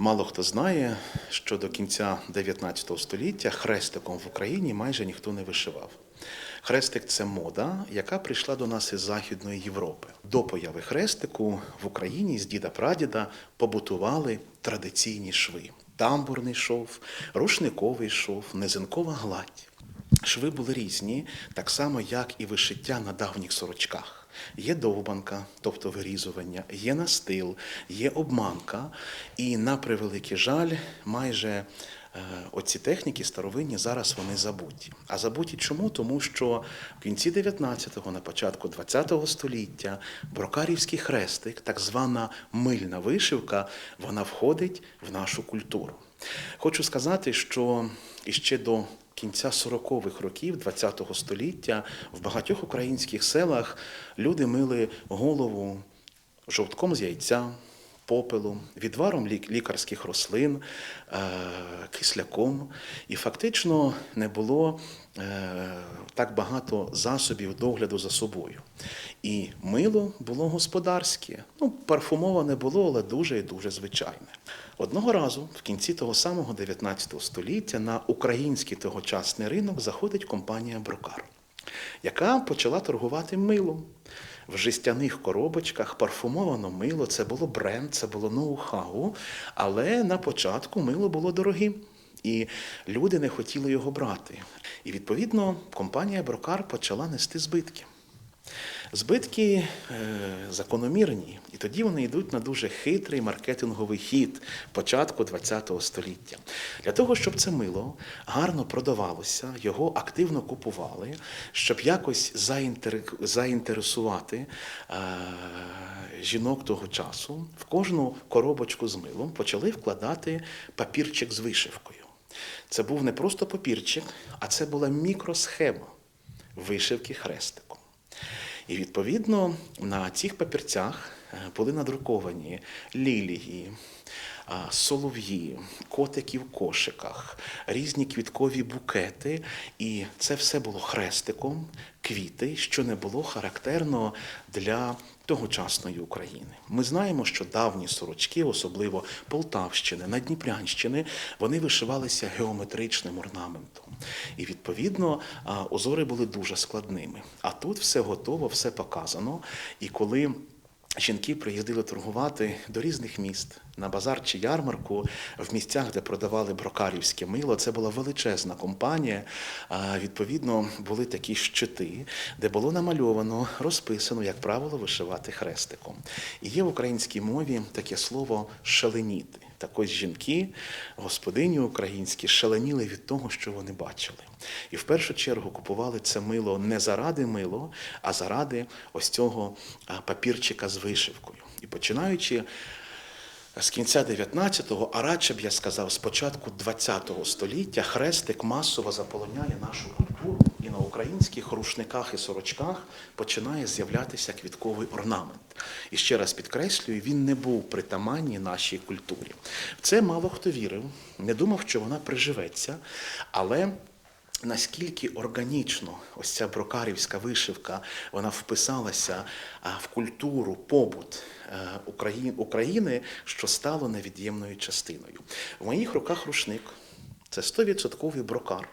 Мало хто знає, що до кінця 19 століття хрестиком в Україні майже ніхто не вишивав. Хрестик це мода, яка прийшла до нас із Західної Європи. До появи хрестику в Україні з діда прадіда побутували традиційні шви: тамбурний шов, рушниковий шов, низинкова гладь. Шви були різні, так само як і вишиття на давніх сорочках. Є довбанка, тобто вирізування, є настил, є обманка, і на превеликий жаль, майже е, оці техніки старовинні зараз вони забуті. А забуті чому? Тому що в кінці 19-го, на початку 20-го століття брокарівський хрестик, так звана мильна вишивка, вона входить в нашу культуру. Хочу сказати, що іще до кінця 40-х років ХХ століття в багатьох українських селах люди мили голову жовтком з яйця, попелом, відваром лікарських рослин, е, кисляком. І фактично не було е, так багато засобів догляду за собою. І мило було господарське. Ну, парфумоване було, але дуже і дуже звичайне. Одного разу, в кінці того самого 19 століття, на український тогочасний ринок заходить компанія Брокар, яка почала торгувати милом. В жестяних коробочках парфумовано мило, це було бренд, це було ноу-хау, але на початку мило було дорогим. І люди не хотіли його брати. І відповідно компанія Брокар почала нести збитки. Збитки е, закономірні, і тоді вони йдуть на дуже хитрий маркетинговий хід початку ХХ століття. Для того, щоб це мило гарно продавалося, його активно купували, щоб якось заінтер- заінтересувати е, жінок того часу, в кожну коробочку з милом почали вкладати папірчик з вишивкою. Це був не просто папірчик, а це була мікросхема вишивки хрестиком. І відповідно на цих папірцях були надруковані лілії, солов'ї, котики в кошиках, різні квіткові букети. І це все було хрестиком, квіти, що не було характерно для тогочасної України. Ми знаємо, що давні сорочки, особливо Полтавщини, Надніпрянщини, вони вишивалися геометричним орнаментом. І відповідно узори були дуже складними. А тут все готово, все показано. І коли Жінки приїздили торгувати до різних міст на базар чи ярмарку в місцях, де продавали брокарівське мило. Це була величезна компанія. Відповідно, були такі щити, де було намальовано, розписано, як правило, вишивати хрестиком. І є в українській мові таке слово шаленіти. Так ось жінки, господині українські, шаленіли від того, що вони бачили. І в першу чергу купували це мило не заради мило, а заради ось цього папірчика з вишивкою. І починаючи з кінця 19-го, а радше б я сказав, з початку 20-го століття хрестик масово заполоняє нашу культуру, і на українських рушниках і сорочках починає з'являтися квітковий орнамент. І ще раз підкреслюю, він не був притаманний нашій культурі. В це мало хто вірив, не думав, що вона приживеться, але Наскільки органічно ось ця брокарівська вишивка вона вписалася в культуру, побут е, України, що стало невід'ємною частиною. В моїх руках рушник це 100% брокар.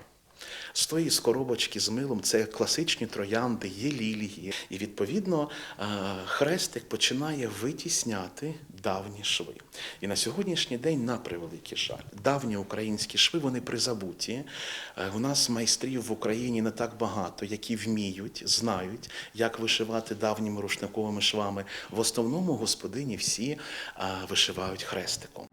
З тої з коробочки з милом це класичні троянди, є лілії. І відповідно е, хрестик починає витісняти давні шви. І на сьогоднішній день, на превеликий жаль, давні українські шви вони призабуті. Е, У нас майстрів в Україні не так багато, які вміють, знають, як вишивати давніми рушниковими швами. В основному господині всі е, вишивають хрестиком.